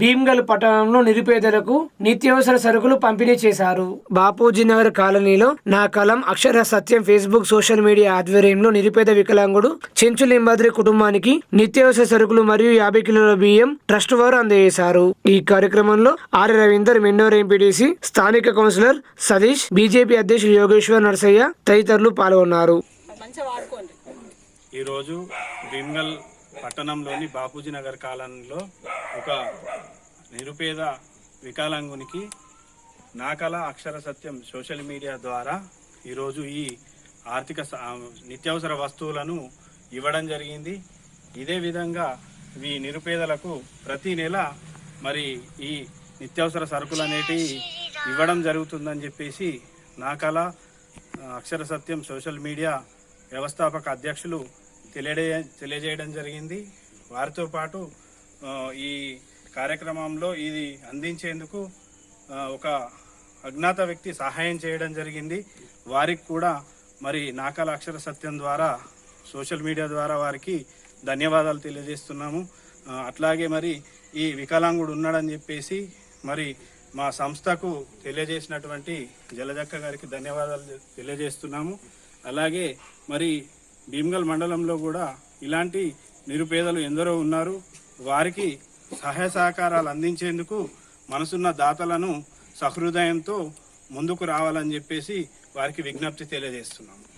భీమ్గల్ పట్టణంలో నిరుపేదలకు నిత్యావసర సరుకులు పంపిణీ చేశారు. బాపూజీ నగర్ కాలనీలో Naa Kalam Akshara Satyam Facebook social media ఆధ్వర్యంలో నిరుపేద వికలాంగుడు చెంచు లింబాద్రి కుటుంబానికి నిత్యావసర సరుకులు మరియు యాభై కిలోల బియ్యం ట్రస్ట్ వారు అందజేశారు. ఈ కార్యక్రమంలో ఆర్ రవీందర్ మెండోర్ ఎంపీటీసీ స్థానిక కౌన్సిలర్ సతీష్ బీజేపీ అధ్యక్షులు యోగేశ్వర్ నరసయ్య తదితరులు పాల్గొన్నారు. ఈరోజు భీమ్గల్ పట్టణంలోని బాపూజీ నగర్ కాలనీలో ఒక నిరుపేద వికలాంగునికి నాకల అక్షర సత్యం సోషల్ మీడియా ద్వారా ఈరోజు ఈ ఆర్థిక నిత్యావసర వస్తువులను ఇవ్వడం జరిగింది. ఇదే విధంగా ఈ నిరుపేదలకు ప్రతి నెల మరి ఈ నిత్యావసర సరుకులు అనేటివి ఇవ్వడం జరుగుతుందని చెప్పేసి నాకల ఆ, అక్షర సత్యం సోషల్ మీడియా వ్యవస్థాపక అధ్యక్షులు తెలియజేయ తెలియజేయడం జరిగింది. వారితో పాటు ఈ కార్యక్రమంలో ఇది అందించేందుకు ఒక అజ్ఞాత వ్యక్తి సహాయం చేయడం జరిగింది. వారికి కూడా మరి నాకల అక్షర సత్యం ద్వారా సోషల్ మీడియా ద్వారా వారికి ధన్యవాదాలు తెలియజేస్తున్నాము. అట్లాగే మరి ఈ వికలాంగుడు ఉన్నాడని చెప్పేసి మరి మా సంస్థకు తెలియజేసినటువంటి జలజక్క గారికి ధన్యవాదాలు తెలియజేస్తున్నాము. అలాగే మరి భీమ్గల్ మండలంలో కూడా ఇలాంటి నిరుపేదలు ఎందరో ఉన్నారు. వారికి సహాయ సహకారాలు అందించేందుకు మనసున్న దాతలను సహృదయంతో ముందుకు రావాలని చెప్పేసి వారికి విజ్ఞప్తి తెలియజేస్తున్నాము.